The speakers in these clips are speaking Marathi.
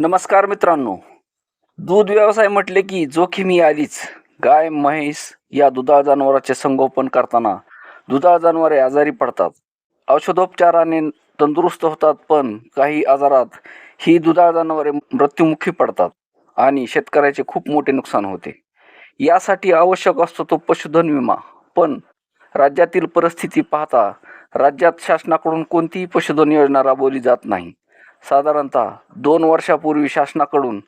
नमस्कार मित्रांनो. दूध व्यवसाय म्हटले की जोखीमी आलीच गाय म्हैस या दुधाळ जनावरांचे संगोपन करताना दुधाळ जनावरे आजारी पडतात. औषधोपचाराने तंदुरुस्त होतात पण काही आजारात ही दुधाळ जनावरे मृत्युमुखी पडतात आणि शेतकऱ्याचे खूप मोठे नुकसान होते. यासाठी आवश्यक असतो तो पशुधन विमा. पण राज्यातील परिस्थिती पाहता राज्यात शासनाकडून कोणतीही पशुधन योजना राबवली जात नाही. साधारणतः दोन वर्षापूर्वी शासनाकडून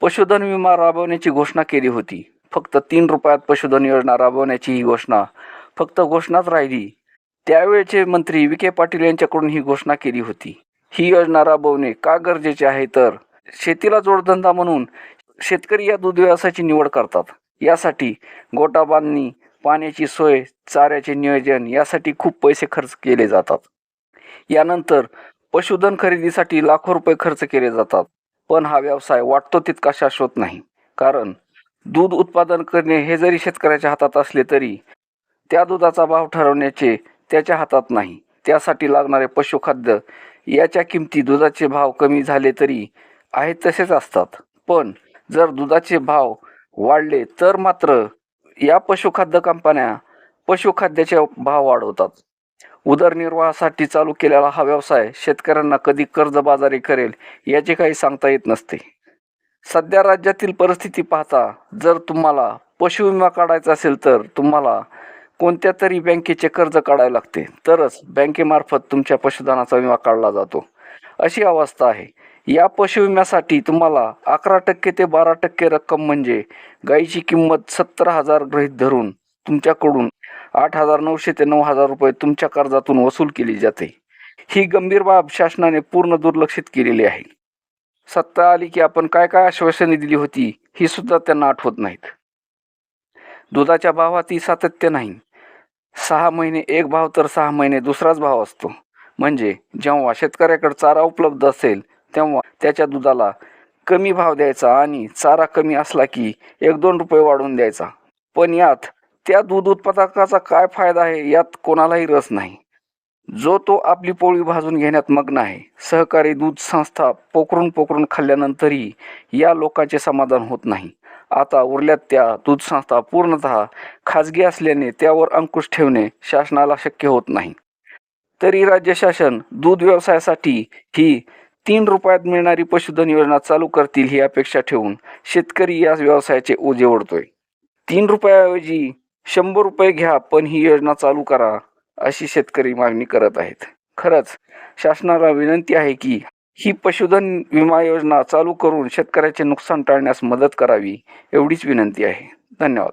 पशुधन विमा राबवण्याची घोषणा केली होती. फक्त तीन रुपयात पशुधन योजना राबवण्याची ही घोषणा फक्त घोषणाच राहिली. त्यावेळचे मंत्री विखे पाटील यांच्याकडून ही घोषणा केली होती. ही योजना राबवणे का गरजेचे आहे तर शेतीला जोडधंदा म्हणून शेतकरी या दूध व्यवसायाची निवड करतात. यासाठी गोटा बांधणी पाण्याची सोय चाऱ्याचे नियोजन यासाठी खूप पैसे खर्च केले जातात. यानंतर पशुधन खरेदीसाठी लाखो रुपये खर्च केले जातात. पण हा व्यवसाय वाटतो तितका शाश्वत नाही. कारण दूध उत्पादन करणे हे जरी शेतकऱ्याच्या हातात असले तरी त्या दुधाचा भाव ठरवण्याचे त्याच्या हातात नाही. त्यासाठी लागणारे पशुखाद्य याच्या किमती दुधाचे भाव कमी झाले तरी आहेत तसेच असतात. पण जर दुधाचे भाव वाढले तर मात्र या पशुखाद्य कंपन्या पशुखाद्याचे भाव वाढवतात. उदरनिर्वाहासाठी चालू केलेला हा व्यवसाय शेतकऱ्यांना कधी कर्जबाजारी करेल याचे काही सांगता येत नसते. सध्या राज्यातील परिस्थिती पाहता जर तुम्हाला पशुविमा काढायचा असेल तर तुम्हाला कोणत्या तरी बँकेचे कर्ज काढावे लागते तरच बँकेमार्फत तुमच्या पशुधनाचा विमा काढला जातो. अशी अवस्था आहे. या पशुविम्यासाठी तुम्हाला अकरा टक्के ते बारा टक्के रक्कम म्हणजे गाईची किंमत सत्तर हजार गृहीत धरून तुमच्याकडून आठ हजार नऊशे ते नऊ हजार रुपये तुमच्या कर्जातून वसूल केली जाते. ही गंभीर बाब शासनाने पूर्ण दुर्लक्षित केलेली आहे. सत्ता आली की आपण काय काय आश्वासने दिली होती ही सुद्धा त्यांना आठवत नाहीत. दुधाच्या भावातही सातत्य नाही. सहा महिने एक भाव तर सहा महिने दुसराच भाव असतो. म्हणजे जेव्हा शेतकऱ्याकडे चारा उपलब्ध असेल तेव्हा त्याच्या दुधाला कमी भाव द्यायचा आणि चारा कमी असला की एक दोन रुपये वाढवून द्यायचा. पण यात त्या दूध उत्पादकाचा काय फायदा आहे यात कोणालाही रस नाही. जो तो आपली पोळी भाजून घेण्यात मग्न आहे. सहकारी दूध संस्था पोखरून पोखरून खाल्ल्यानंतरही या लोकांचे समाधान होत नाही. आता उरल्यात त्या दूध संस्था पूर्णतः खाजगी असल्याने त्यावर अंकुश ठेवणे शासनाला शक्य होत नाही. तरी राज्य शासन दूध व्यवसायासाठी ही तीन रुपयात मिळणारी पशुधन योजना चालू करतील ही अपेक्षा ठेवून शेतकरी या व्यवसायाचे ओझे ओढतोय. तीन रुपयाऐवजी शंभर रुपये घ्या पण ही योजना चालू करा अशी शेतकरी मागणी करत आहेत. खरंच शासनाला विनंती आहे की ही पशुधन विमा योजना चालू करून शेतकऱ्याचे नुकसान टाळण्यास मदत करावी एवढीच विनंती आहे. धन्यवाद.